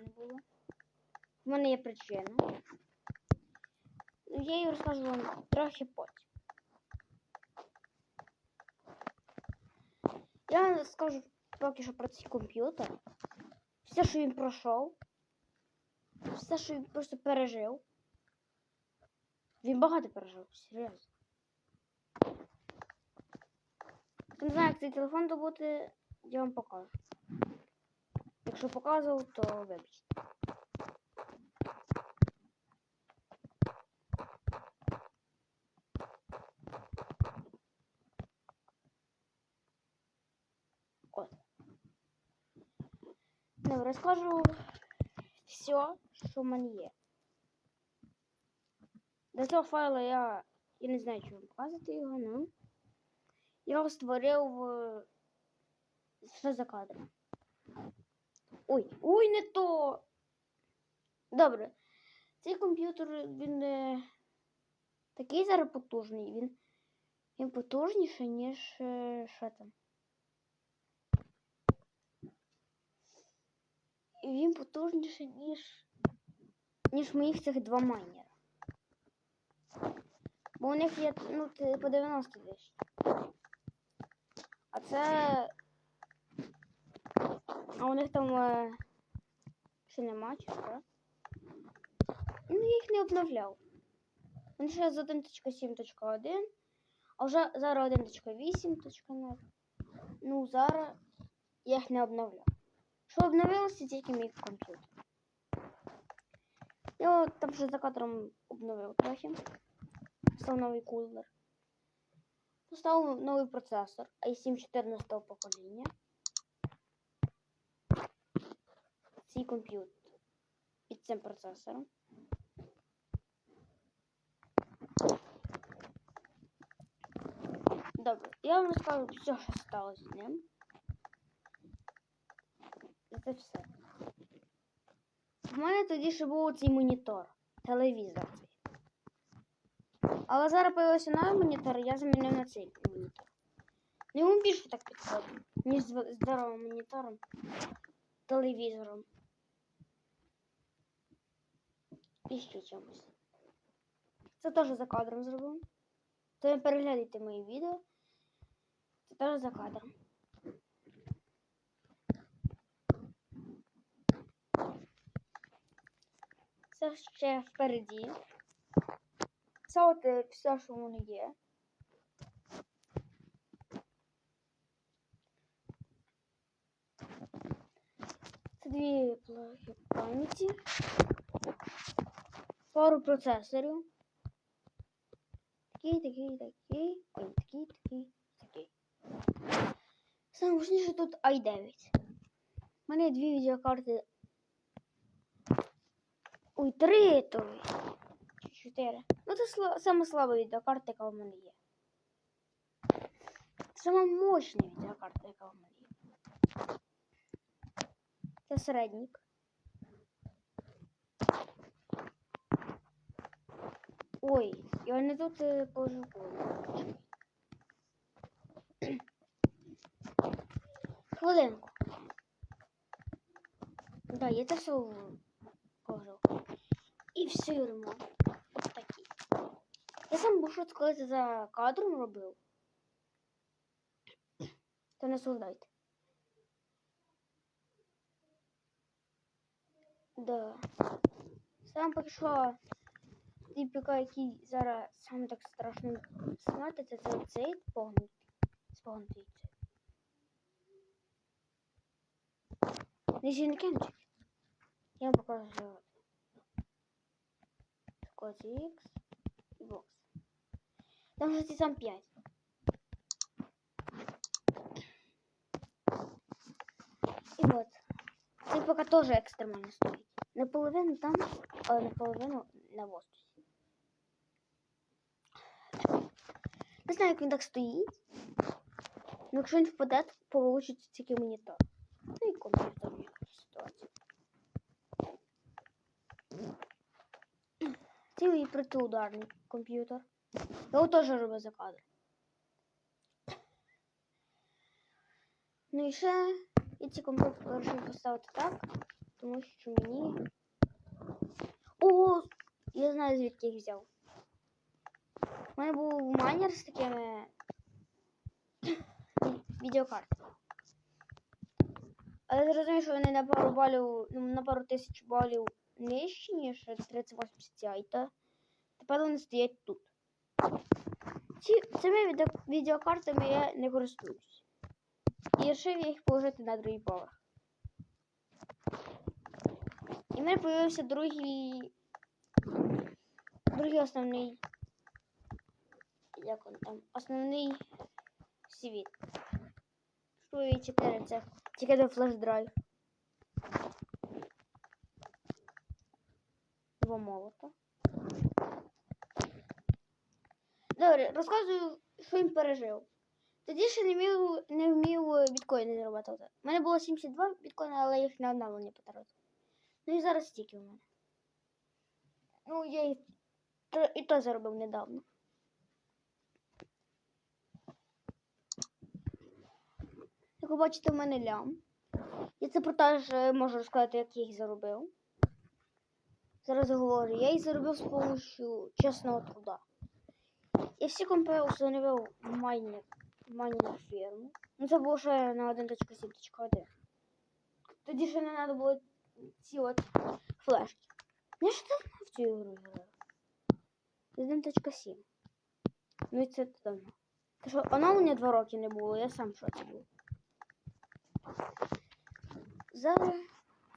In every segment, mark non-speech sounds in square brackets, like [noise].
не було. В мене є причина. Ну, Я її розкажу вам трохи потім. Я вам скажу поки що про цей комп'ютер. Все, що він пройшов. Все, що він просто пережив. Він багато пережив, серйозно. Не знаю, як цей телефон добути, я вам покажу. Якщо показував, то вибачте. Розкажу все, що в мене є. До цього файла я, я не знаю, чи вам показати його, ну. Я його створив все за кадром. Ой, ой, не то. Добре. Цей комп'ютер, він е, такий зараз потужний. Він, він потужніший, ніж е, що там. Він потужніший, ніж, ніж моїх цих два майнера. Бо у них є, ну, по 90 десь. А це. А у них там е... ще нема, чи що? Ну, я їх не обновляв. Вони ще з 1.7.1, а вже зараз 1.8.0. Ну, зараз я їх не обновляв. Що обновилося тільки мій комп'ютер. Я там вже за кадром обновив трохи. Став новий кулер. Поставив новий процесор i7 14 покоління. Цей комп'ютер під цим процесором. Добре, я вам розкажу все, що сталося з ним. Це все. В мене тоді ще був цей монітор, телевізор цей. Але зараз появився новий монітор, і я замінив на цей монітор. Ну, йому більше так підходить, ніж з здоровим монітором, телевізором. Ще чомусь. Це теж за кадром зробив. То переглядайте мої відео. Це теж за кадром. Це ще впереді. Це от е, все, що воно є. Це дві плохи пам'яті. Пару процесорів. Такий, такий, такий. Ой, такий, такий, такий. Саме важніше тут i9. У мене дві відеокарти. Ой, три то. Чи чотири. Ну, це сла... саме слаба відеокарта, яка в мене є. Сама мощна відеокарта, яка в мене є. Це середнік. Ой, я не тут е, коло. Хвилинку. Да, я це все положив. І все ремонт. От такий. Я сам щось колись за кадром робив. То не солдайте. Да. Сам що типіка, який зараз саме так страшно знати, це цей цей погнутий. Спогнутий цей. Не ще не кінчить. Я вам покажу. Код X і бокс. Там же ці сам 5. І от. Цей поки теж екстремально стоїть. Наполовину там, а наполовину на воздусі. Не знаю, як він так стоїть. Ну, якщо він впаде, то получиться тільки монітор. Ну і комп'ютер в якій ситуації. Цілий протиударний комп'ютер. Його теж робив за кадр. Ну і ще я ці комп'ютер вирішив поставити так, Тому що мені. О! Я знаю, звідки їх взяв. У мене був майнер з такими [clears throat] відеокартами. Але зрозумів, що вони на пару балів, ну, на пару тисяч балів нижчі, ніж 3080 Ti, та тепер вони стоять тут. Ці, цими відео, відеокартами я не користуюсь. І вирішив я їх положити на другий поверх. І в мене появився другий. Другий основний. Як він там? Основний світ. Штує 4 це тільки до флеш-драйв. Два молота. Добре, розказую, що він пережив. Тоді ще не вмів, не вмів біткоїни заробляти. У мене було 72 біткоїни, але їх на обновлення потратив. Ну і зараз стільки у мене. Ну, я їх і то заробив недавно. Ви бачите, в мене лям. Я це про теж е, можу розказати, як я їх заробив. Зараз говорю, я їх заробив з допомогою чесного труда. Я всі компи установив майнер фірму. Ну це було ще на 1.7.1. Тоді ще не треба було ці от флешки. Я ж давно в цю ігру граю. 1.7. Ну і це давно. Та що оновлення два роки не було, я сам шоці був. Зараз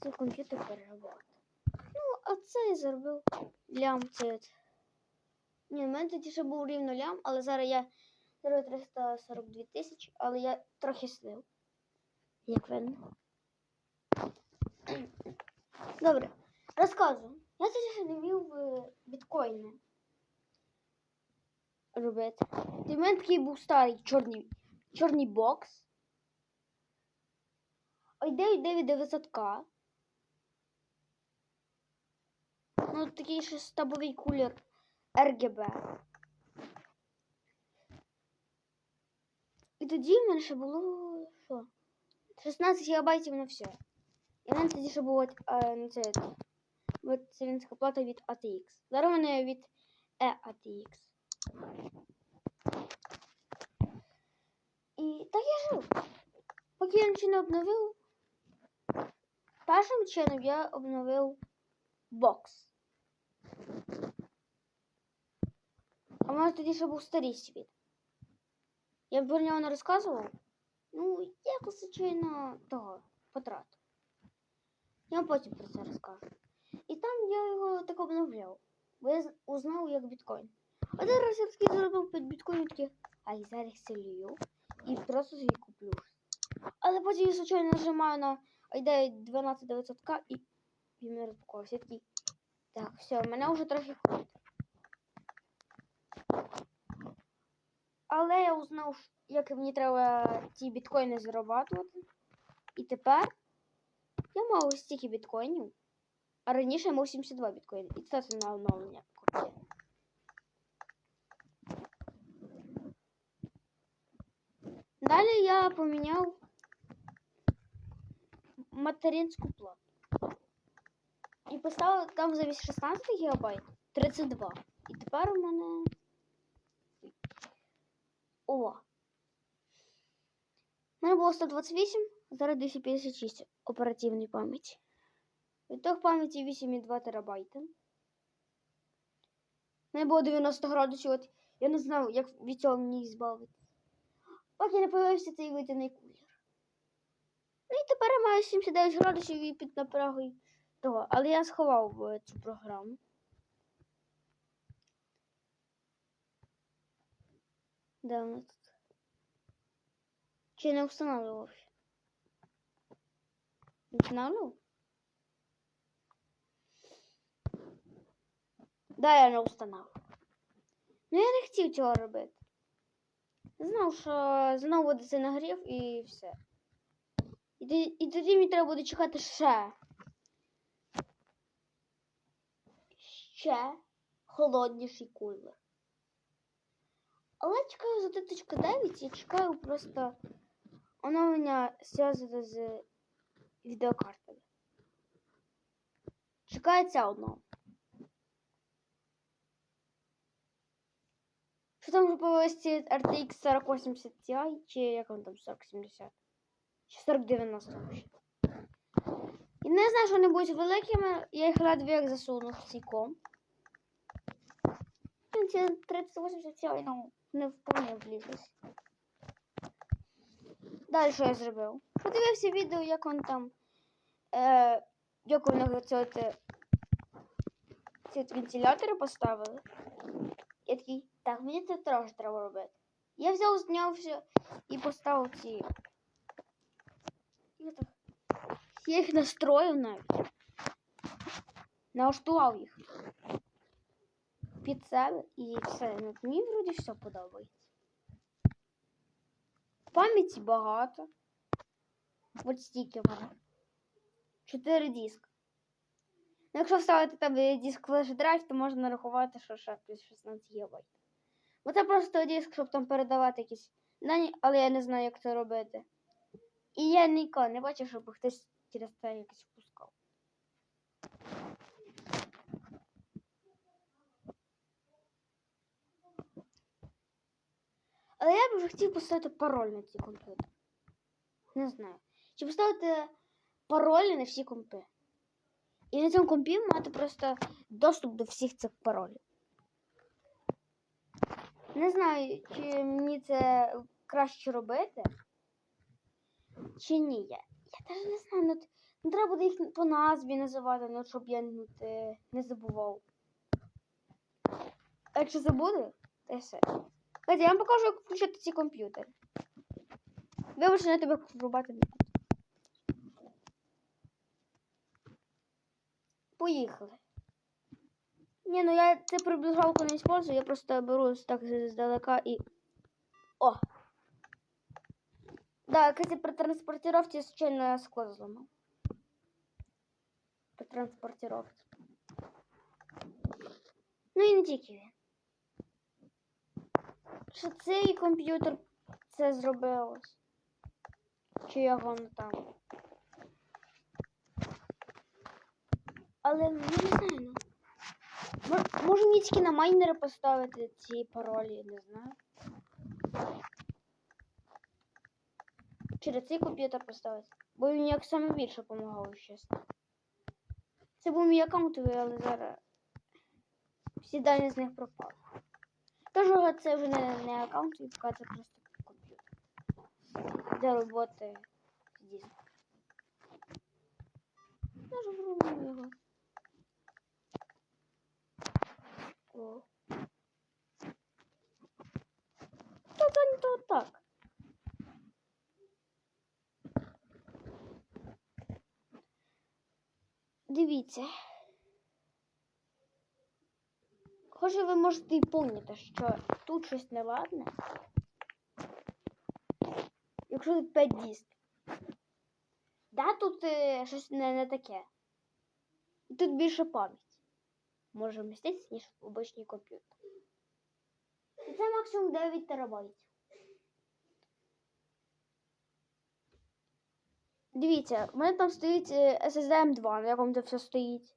цей комп'ютер переробляти. Ну, а це я заробив лям це. Ні, в мене тоді ще був рівно лям, але зараз я заробив 342 тисячі, але я трохи слив. Як видно. Добре, розказую. Я тоді ще не вмів е, біткоїни робити. Тоді в мене такий був старий чорний, чорний бокс. Ой, 900к. Ну, такий ще стабовий кулер RGB. І тоді в мене ще було що? 16 гігабайтів на все. І в мене тоді ще було е, плата від ATX. Зараз у мене від EATX. І так я жив. Поки я нічого не обновив. Першим чином я обновив бокс. А в мене тоді ще був старий світ. Я про нього не розказував. Ну, якось, звичайно, того потратив. Я вам потім про це розкажу. І там я його так обновляв. Бо я узнав як біткоін. А зараз я такий зробив під біткоін такий, а я зараз селію і просто собі куплю. Але потім я звичайно нажимаю на ID 12900К і він не розпаковувався. Такий. Так, все, мене вже трохи хватить. Але я узнав, як мені треба ті біткоїни зарабатувати. І тепер я мав ось стільки біткоїнів. А раніше я мав 72 біткоїни. І це на оновлення купив. Далі я поміняв материнську плату. І поставив там замість 16 гігабайт 32. І тепер у мене. О! У мене було 128, а зараз 256 оперативної пам'яті. Відток пам'яті 8,2 терабайта. У мене було 90 градусів, от я не знав, як від цього мені збавити. Поки не появився цей кулер. Ну і тепер я маю 79 градусів і під напрягою того. Але я сховав е, цю програму. Де вона тут? Чи не встановлював? Не встановлював? Да, я не встановив. Ну я не хотів цього робити. Знав, що знову буде це нагрів і все. І, тоді- мені треба буде чекати ще. Ще холодніший кулер. Але я чекаю за 1.9, я чекаю просто оновлення зв'язане з відеокартами. Чекає ця одного. Що там вже ці RTX 4080 Ti, чи як він там 4070? Чи 4090 вообще? І не знаю, що вони будуть великими, я їх ледве як засуну в цей комп. Ну, Ці 3080 Ti, ну, не вполне влізлись. Далі що я зробив? Подивився відео, як він там. Е, як вони е, ці вентилятори поставили. Я такий, так, мені це теж треба робити. Я взяв, все і поставив ці. Я, їх настроїв навіть. Налаштував їх. Під себе і все. Ну, мені вроді все подобається. Пам'яті багато. От стільки вона. Чотири диска. Ну, якщо вставити там диск флеш драйв, то можна нарахувати, що ще плюс 16 ГБ. Бо це просто диск, щоб там передавати якісь дані, але я не знаю, як це робити. І я ніколи не бачив, щоб хтось через це якось впускав. Але я б вже хотів поставити пароль на ці комп'ютер. Не знаю. Чи поставити паролі на всі компи. І на цьому компі мати просто доступ до всіх цих паролів. Не знаю, чи мені це краще робити, чи ні. Я, я теж не знаю. Ну, ну, треба буде їх по назві називати, ну, щоб я ну, те, не забував. А якщо забуду, то все. Катя, я вам покажу, як включити ці комп'ютери. Вибачте, я тебе врубати не буду. Поїхали. Ні, ну я це приближалку не использую, я просто беру так здалека і. О! Да, кстати, при транспортировке случайно скло зламав. При транспортировці. Ну і не тільки він. Цей комп'ютер це зробилось? Чи його не там? Але я не знаю, ну. Мож- Може мені тільки на майнери поставити ці паролі, не знаю. Через цей комп'ютер поставити. Бо він як саме більше допомагав чесно. Це був мій аккаунт, але зараз всі дані з них пропали. Кажу, це вже не, не аккаунт, і поки це просто комп'ютер. Для роботи диском. Даже врубимо його. О. То то, то так. Дивіться. Може, ви можете і помните, що тут щось неладне. Якщо тут 5 дисків. Да, тут е, щось не, не таке. І тут більше пам'яті. Може вміститися, ніж в обичній комп'ютер. І це максимум 9 терабайтів. Дивіться, в мене там стоїть е, SSD M2, на якому це все стоїть.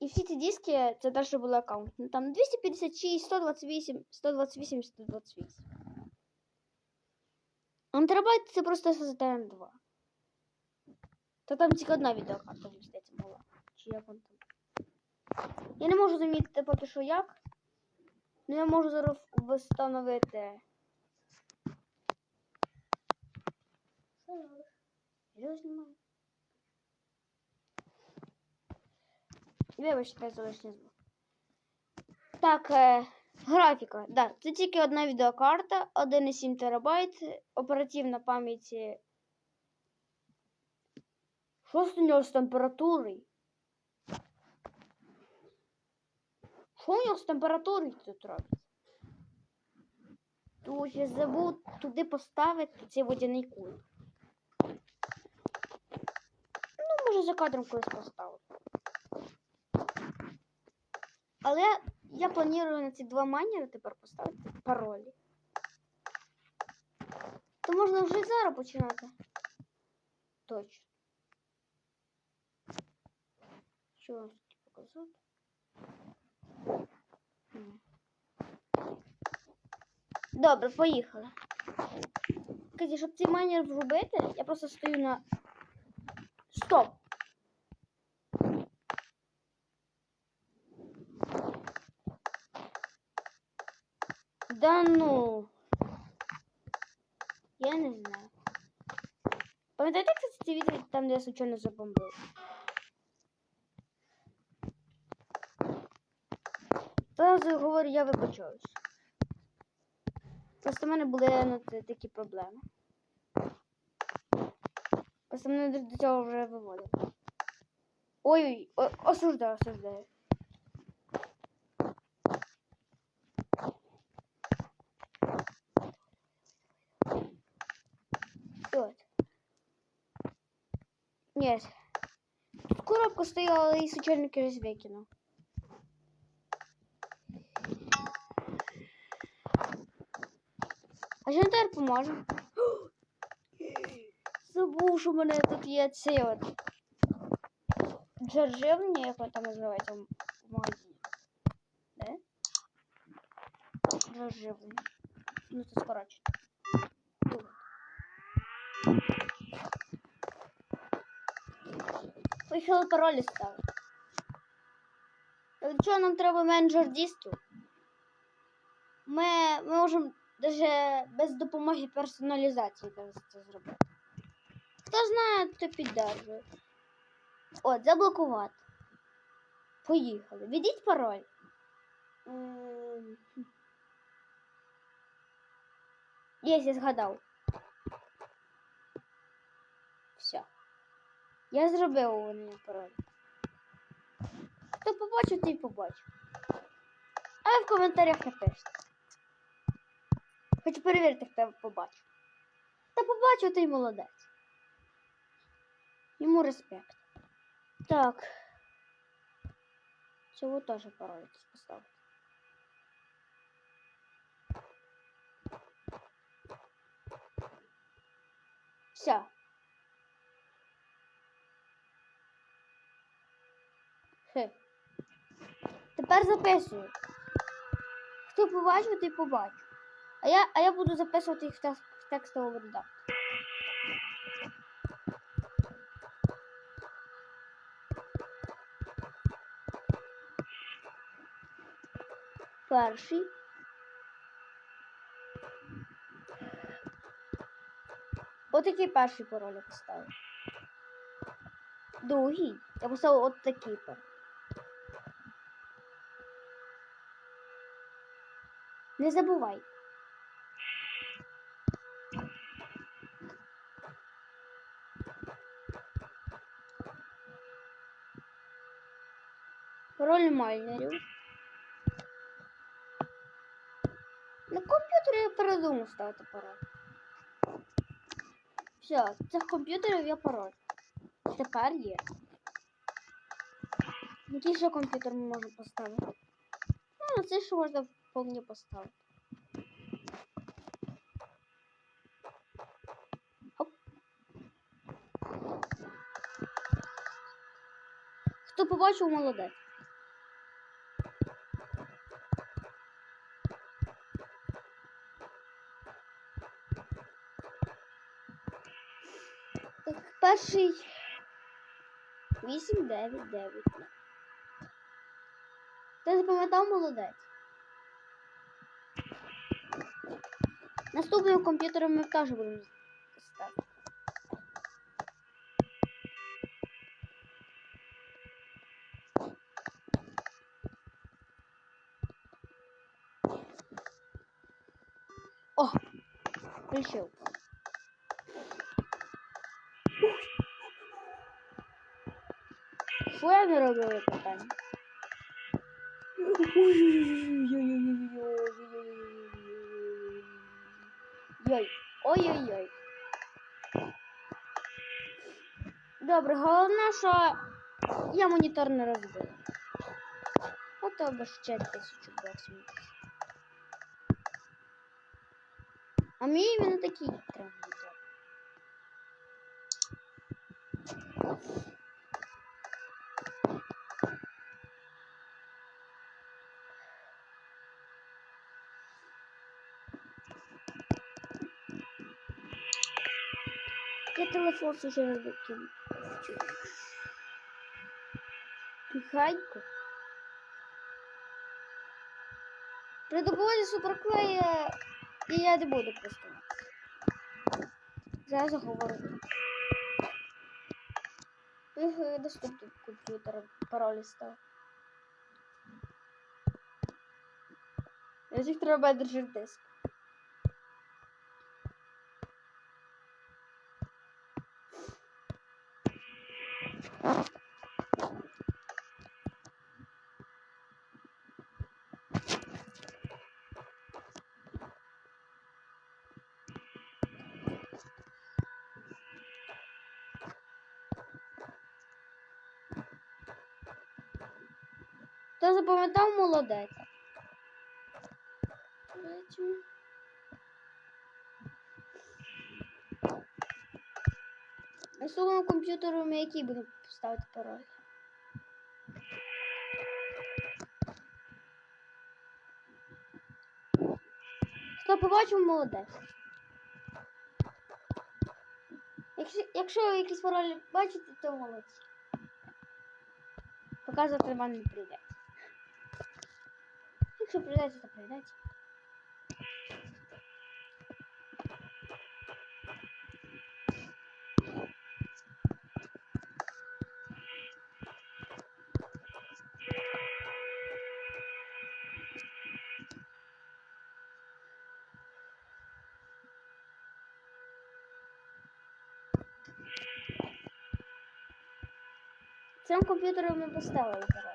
І всі ці диски, це те, що аккаунт. Ну, там 256, 128, 128, 128. А терабайт це просто SSD M2. Та там тільки одна відеокарта вміститься була. Чи як там. Я не можу замітити поки що як. Ну я можу зараз встановити. Що я роблю? Відео знімаю. Вибачте, залишній звук. Так, е, графіка. Да, це тільки одна відеокарта, 1,7 терабайт, оперативна пам'ять. Що з нього з температурою? Що у нього з температурою тут робиться? Тут я забув туди поставити цей водяний куль. Ну, може за кадром колись поставити. Але я планую на ці два майнери тепер поставити паролі. То можна вже зараз починати. Точно. Що нас тут показати. Добре, поїхали. Кстати, щоб цей майнер врубити, я просто стою на. Стоп! Да ну. Я не знаю. Пам'ятаєте, як це відео там, де я случайно забомбив? Зразу говорю, я вибачаюсь. Просто в мене були ну, такі проблеми. Просто мене до- до цього вже виводили. Ой, ой, осуждаю, осуждаю. Нет. Тут коробка стояла случайно через викинув. А тепер поможе? Забув, що в мене тут є цей от джердживні, як воно там називається в магазині. Де? Ну, це скорочено. Тут. Поїхали паролі ставити. Так що нам треба менеджер дисків? Ми, ми можемо навіть без допомоги персоналізації це зробити. Хто знає, то піддержує. От, заблокувати. Поїхали. Введіть пароль. Ем, хм. Є, я згадав. Все. Я зробив мене пароль. Хто побачив, той побачив. А в коментарях напишіть. Хочу перевірити, хто побачив. Та побачив, той молодець. Йому респект. Так. Цього теж пароль поставити. Все. Тепер записую. Хто побачив, той побачив. А я, а я буду записувати їх в, текст, в текстовому редакторі. Перший. Отакий перший пароль я поставив. Другий. Я поставив от такий пароль. Не забувай. Пароль майнерів. На комп'ютері я передумав ставити пароль. Все, цих комп'ютерів є пароль. Тепер є. Який ще комп'ютер ми можемо поставити? Ну, це ще можна вполне поставити. Хоп. Хто побачив, молодець. Так, перший 8, 9, 9. Ти запам'ятав молодець. Наступним комп'ютером ми теж будемо ставити. О! Прийшов. Що я не робила питання? Ой-ой-ой. Добре, головне, що я монітор не розбив. Ото би ще тисячу боксів. А мій він такий треба Я телефон случайно викинув. Тихенько. При добуванні суперклея і я не буду користуватися. Зараз говорю. Ех, Доступний комп'ютер пароль став. Яких треба держати диск. Хто запам'ятав молодець. Третю. Наступному комп'ютеру ми який будемо ставити пароль? Хто побачив молодець. Якщо, якщо якісь паролі бачите, то молодці. Показувати вам не прийдеться. Якщо прийдеться, то прийдеться. Цим комп'ютером ми поставили.